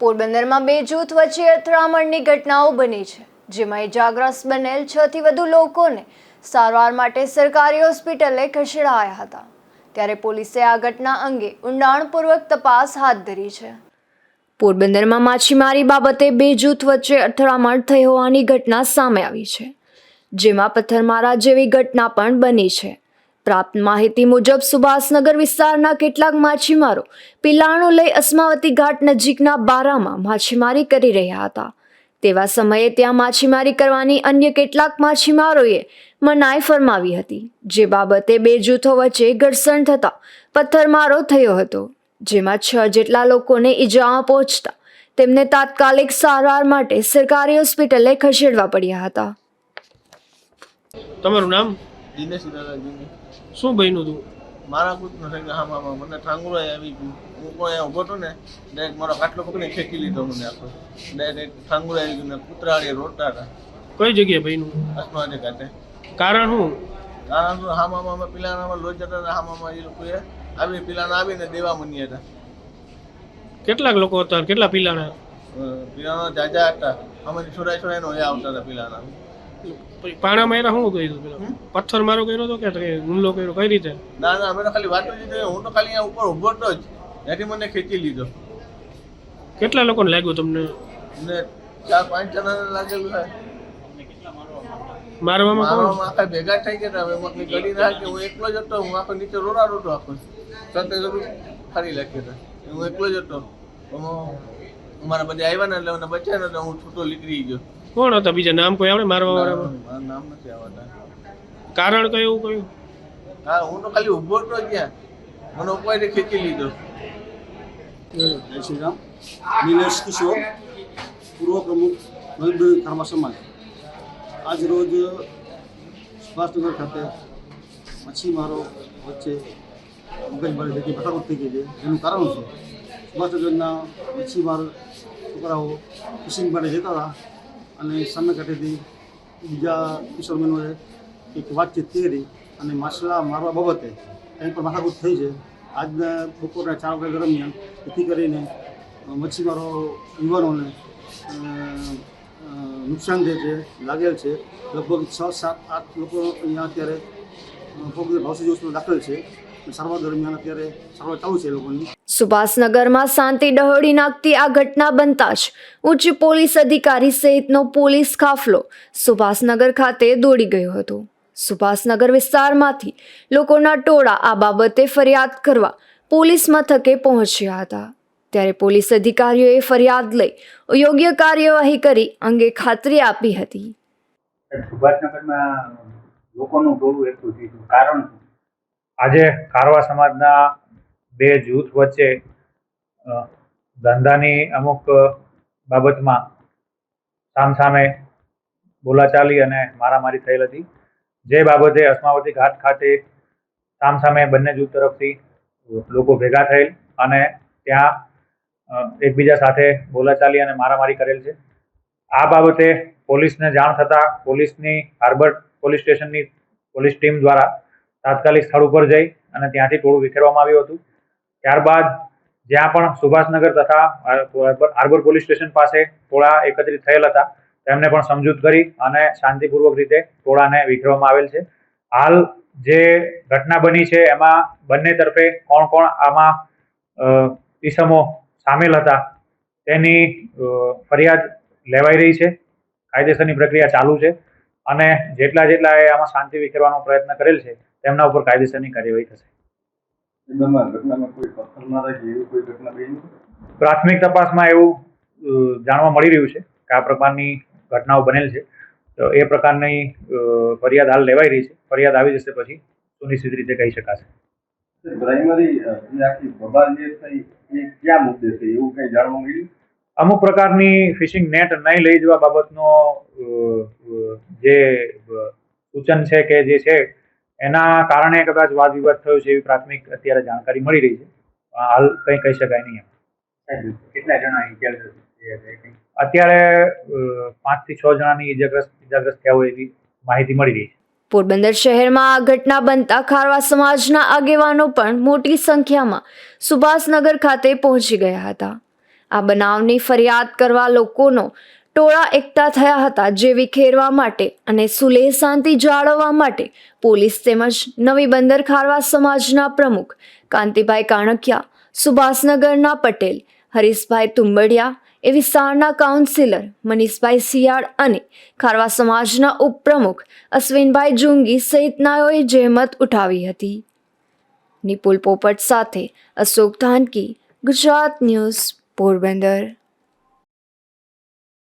પોરબંદરમાં બે જૂથ વચ્ચે અથડામણની ઘટનાઓ બની છે, જેમાં ઇજાગ્રસ્ત બનેલ છ થી વધુ લોકોને સારવાર માટે સરકારી હોસ્પિટલે ખસેડાયા હતા. ત્યારે પોલીસે આ ઘટના અંગે ઊંડાણપૂર્વક તપાસ હાથ ધરી છે. પોરબંદરમાં માછીમારી બાબતે બે જૂથ વચ્ચે અથડામણ થઈ હોવાની ઘટના સામે આવી છે, જેમાં પથ્થરમારા જેવી ઘટના પણ બની છે. પ્રાપ્ત માહિતી મુજબ સુભાષનગર વિસ્તારના કેટલાક માછીમારો પિલાણો લઈ અસ્માવતી ઘાટ નજીકના બારામાં માછીમારી કરી રહ્યા હતા. તેવા સમયે ત્યાં માછીમારી કરવાની અન્ય કેટલાક માછીમારોએ મનાઈ ફરમાવી હતી, જે બાબતે બે જૂથો વચ્ચે ઘર્ષણ થતા પથ્થરમારો થયો હતો, જેમાં છ જેટલા લોકોને ઈજાઓ પહોંચતા તેમને તાત્કાલિક સારવાર માટે સરકારી હોસ્પિટલે ખસેડવા પડ્યા હતા. તમારું નામ? દિનેશ દાદાજીને શું બન્યું હતું મારા કુદ નથી કે હા મામા મને ઠાંગુરાઈ આવી ગયું. હું પણ અહીંયા ઊભો હતો ને ડાયરેક્ટ મારો કાટલો પકડીને ખેંચી લીધો મને આખો. ડાયરેક્ટ ઠાંગુરાઈ આવી ગયું ને કૂતરાળી રોડતા હતા. કઈ જગ્યાએ બન્યું? અસમાને કાંઠે કારણ શું? કારણ શું? હા મામા અમે પિલાનામાં લોજ હતા હા મામા એ લોકોએ આવી પિલાના આવીને દેવા મની હતા. કેટલાક લોકો હતા કેટલા પિલાણા? પિલાના જાજા હતા. અમે છોરા એનો અહીંયા આવતા હતા પછી પાણા માર્યા શું કર્યું પેલા? પથ્થર મારો કર્યો હતો કે હુમલો કર્યો? કઈ રીતે? ના ના અમે તો ખાલી વાતો જ હું તો ખાલી ઉપર ઊભો તો જ. ત્યાંથી મને ખેંચી લીધો. કેટલા લોકોને લાગ્યું તમને? ને ચાર પાંચ જણાને લાગેલું છે. મારવામાં કોણ? આખા ભેગા થઈ ગયા. હવે એમાં ગળી ના. હું એકલો જ હતો. હું આખો નીચે રોડાડો હતો આખો. સાથે ફરી લાગ્યો હતો. હું એકલો જ હતો. અમારા બધા આવ્યા ને એટલે મને બચ્યા ને હું છૂટો નીકળી ગયો. કોણ હતા બીજા? નામ કોઈ આવડે? મારવા વાળામાં? નામ નથી આવતા કારણ કયું કયું? હા હું તો ખાલી ઊભો હતો ત્યાં. મને ઉપાયથી ખેંચી લીધો. જય શ્રી રામ. નિલેશ કિશોર પૂર્વ પ્રમુખ મજદૂર ધર્મ સમાજ. આજ રોજ સુભાષનગર ખાતે મચ્છીમારો વચ્ચે મગજમારી ગઈ ફટાફટ થઈ ગઈ છે. એનું કારણ છે સુભાષનગરના મચ્છીમાર છોકરાઓ ફિશિંગ માટે જતા હતા. અને સામે કાંઠેથી બીજા કિશોરબેનોએ એક વાતચીત કરી અને માછલા મારવા બાબતે કંઈ પણ માથાકૂટ થઈ છે, આજના બપોરના ચાર વાગ્યા દરમિયાન જેથી કરીને મચ્છીમારો, યુવાનોને નુકસાન જે છે, લાગેલ છે. લગભગ છ, સાત, આઠ લોકો અહીંયા અત્યારે પોગલ ભાવસી હોસ્પિટલ દાખલ છે. દરમિયાન અત્યારે સર્વ ચાલુ છે લોકોની. સુભાષનગરમાં શાંતિ ડહોળી નાખતી આ ઘટના બનતા જ ઉચ્ચ પોલીસ અધિકારી સહિતનો પોલીસ કાફલો સુભાષનગર ખાતે દોડી ગયો હતો. સુભાષનગર વિસ્તારમાંથી લોકોના ટોળા આ બાબતે ફરિયાદ કરવા પોલીસ મથકે પહોંચ્યા હતા. ત્યારે પોલીસ અધિકારીઓએ ફરિયાદ લઈ યોગ્ય કાર્યવાહી કરી અંગે ખાતરી આપી હતી. સુભાષનગરમાં લોકોનું ટોળું એટલું થયું. કારણ શું? આજે કારવા સમાજના બે જૂથ વચ્ચે ધંધાની અમુક બાબતમાં સામસામે બોલાચાલી અને મારામારી થયેલ હતી. જે બાબતે અસ્માવતી ઘાટ ખાતે સામસામે બંને જૂથ તરફથી લોકો ભેગા થયેલ અને ત્યાં એકબીજા સાથે બોલાચાલી અને મારામારી કરેલ છે. આ બાબતે પોલીસને જાણ થતાં પોલીસની હાર્બર પોલીસ સ્ટેશનની પોલીસ ટીમ દ્વારા તાત્કાલિક સ્થળ ઉપર જઈ અને ત્યાંથી ટોળું વિખેરવામાં આવ્યું હતું. ત્યારબાદ જ્યાં પણ સુભાષનગર તથા હાર્બર પોલીસ સ્ટેશન પાસે ટોળા એકત્રિત થયેલ હતા, તેમને પણ સમજૂત કરી અને શાંતિપૂર્વક રીતે ટોળાને વિખેરવામાં આવેલ છે. હાલ જે ઘટના બની છે, એમાં બંને તરફે કોણ કોણ આમાં ઈસમો સામેલ હતા, તેની ફરિયાદ લેવાઈ રહી છે. કાયદેસરની પ્રક્રિયા ચાલુ છે અને જેટલા જેટલા એ આમાં શાંતિ વિખેરવાનો પ્રયત્ન કરેલ છે તેમના ઉપર કાયદેસરની કાર્યવાહી થશે. એમાં ઘટનામાં કોઈ એવી કોઈ ઘટના પ્રાથમિક તપાસમાં એવું જાણવા મળી રહ્યું છે કે આ પ્રકારની ઘટનાઓ બનેલ છે. તો એ પ્રકારની ફરિયાદ હાલ લેવાઈ રહી છે. ફરિયાદ આવી જશે પછી સુનિશ્ચિત રીતે કહી શકાશે. અમુક પ્રકારની ફિશિંગ નેટ નહીં લઈ જવા બાબતનો જે સૂચન છે કે જે છે એના કારણે કદાચ વાદ વિવાદ થયો છે એવી પ્રાથમિક અત્યારે જાણકારી મળી રહી છે. હાલ કંઈ કહી શકાય નહીં એમ. કેટલા જણા ઇજાગ્રસ્ત અત્યારે પાંચ પાંચથી છ જણાની ઇજાગ્રસ્ત ઇજાગ્રસ્ત થયા હોય એવી માહિતી મળી રહી છે. પોરબંદર શહેરમાં આ ઘટના બનતા ખારવા સમાજના આગેવાનો પણ મોટી સંખ્યામાં સુભાષનગર ખાતે પહોંચી ગયા હતા. આ બનાવની ફરિયાદ કરવા લોકોનો ટોળા એકઠા થયા હતા જે વિખેરવા માટે અને સુલેહ શાંતિ જાળવવા માટે પોલીસ તેમજ નવી બંદર ખારવા સમાજના પ્રમુખ કાંતિભાઈ કાણકિયા, સુભાષનગરના પટેલ, હરીશભાઈ તુંબડિયા એ વિસ્તારના કાઉન્સિલર મનીષભાઈ સિયાળ અને ખારવા સમાજના ઉપપ્રમુખ અશ્વિનભાઈ જુંગી સહિતનાઓએ જહેમત ઉઠાવી હતી. નિપુલ પોપટ સાથે અશોક ધાનકી, ગુજરાત ન્યૂઝ પોરબંદર.